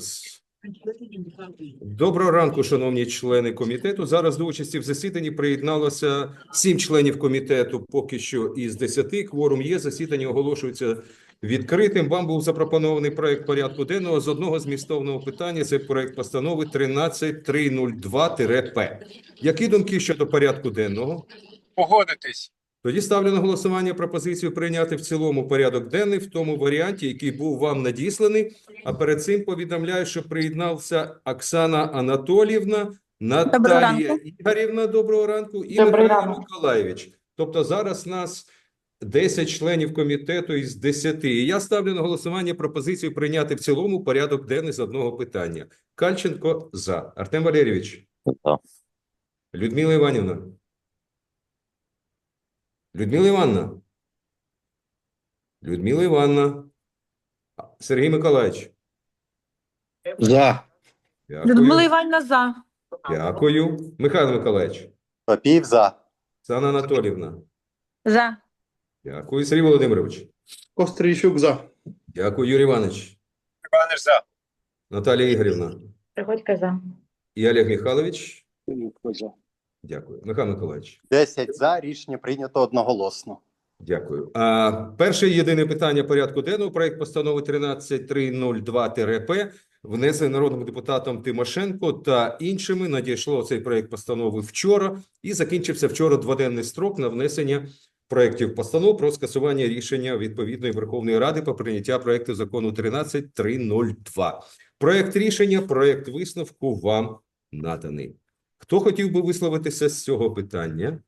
запис. Доброго ранку, шановні члени комітету. Зараз до участі в засіданні приєдналося сім членів комітету. Поки що із десяти. Кворум є. Засідання оголошується відкритим. Вам був запропонований проект порядку денного з одного змістовного питання. Це проект постанови 13302-П. Які думки щодо порядку денного? Погодитись. Тоді ставлю на голосування пропозицію прийняти в цілому порядок денний в тому варіанті, який був вам надісланий. А перед цим повідомляю, що приєднався Оксана Анатоліївна, Наталія ранку. Ігорівна. Доброго ранку і Михайло. Миколаєвич. Тобто зараз нас 10 членів комітету із 10. І я ставлю на голосування пропозицію прийняти в цілому порядок денний з одного питання. Кальченко за. Артем Валерійович. За. Людмила Іванівна. Людмила Івановна. Людмила Івановна. Сергій Миколаївич. За. Дякую. Людмила Іванівна за. Дякую. Михайло Миколаївич. Папіїв за. Оксана Анатолівна. За. Дякую. Сергій Володимирович. Кострійчук за. Дякую, Юрій Іванович. Іваниш за. Наталія Ігорівна. Приходька за. І Олег Михайлович. За. Дякую. Михайло Миколаївич. 10 за. Рішення прийнято одноголосно. Дякую. А, перше і єдине питання порядку денного. Проект постанови 13302-П внесений народним депутатом Тимошенко та іншими. Надійшло цей проект постанови вчора і закінчився вчора дводенний строк на внесення проєктів постанов про скасування рішення відповідної Верховної Ради по прийняття проекту закону 13302. Проект рішення, проект висновку вам наданий. Хто хотів би висловитися з цього питання?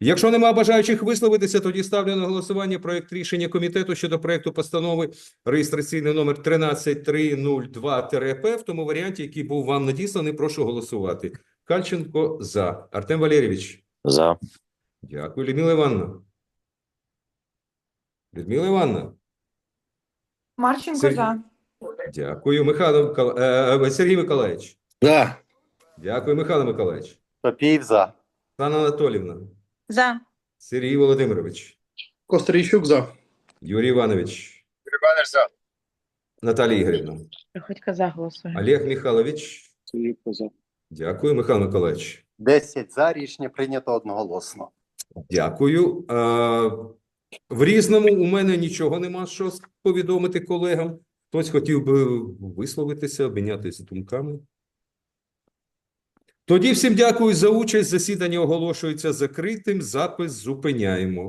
Якщо нема бажаючих висловитися, тоді ставлю на голосування проект рішення комітету щодо проекту постанови реєстраційний номер 13302-П в тому варіанті, який був вам надісланий. Прошу голосувати. Кальченко за. Артем Валерійович. За. Дякую. Людмила Івановна. Людмила Івановна. Марченко за. Дякую. Михайло Микола... е, Сергій Миколаївич. За. Дякую, Михайло Миколаївич. Папіїв за. Оксана Анатолівна. За. Сергій Володимирович. Кострійчук за. Юрій Іванович. Іваниш за. Наталія Ігорівна. Приходька за голосує. Олег Михайлович. за. Дякую, Михайло Миколаївич. 10 за. Рішення прийнято одноголосно. Дякую. В різному у мене нічого нема що повідомити колегам. Хтось хотів би висловитися, обмінятися думками. Тоді всім дякую за участь. Засідання оголошується закритим. Запис зупиняємо.